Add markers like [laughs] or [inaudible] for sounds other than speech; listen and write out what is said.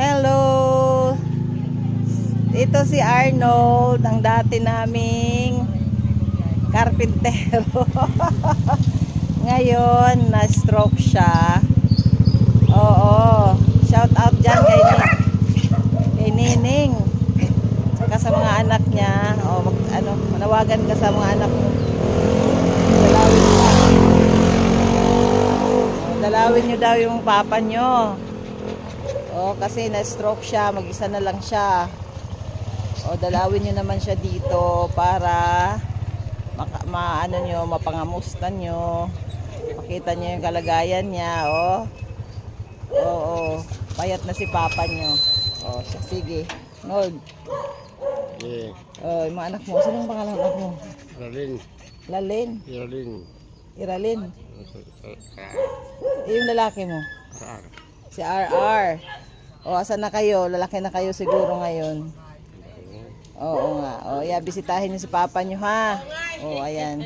Hello! Ito si Arnold, ang dati naming karpintero. [laughs] Ngayon, na-stroke siya. Oo. Shout out dyan kay, Ni- kay Nining. Saka sa mga anak niya. O, mag, ano, manawagan ka sa mga anak mo. Dalawin Dalawin daw yung papa niyo. O, kasi na-stroke siya. Mag-isa na lang siya. O, dalawin niyo naman siya dito para maka, maano nyo, mapangamusta nyo. Makita nyo yung kalagayan niya, oh. Oo, payat na si papa nyo. Oh, siya, sige. Nold. Yeah. Oh, yung mga anak mo. Sino ang pangalan ng anak mo? Ralin. Lalin. Ralin. Iralin. Eh, yung lalaki mo. Saan? Si RR. O, asan na kayo? Lalaki na kayo siguro ngayon. Oo nga. O, yeah, bisitahin niyo si papa niyo, ha? O, ayan.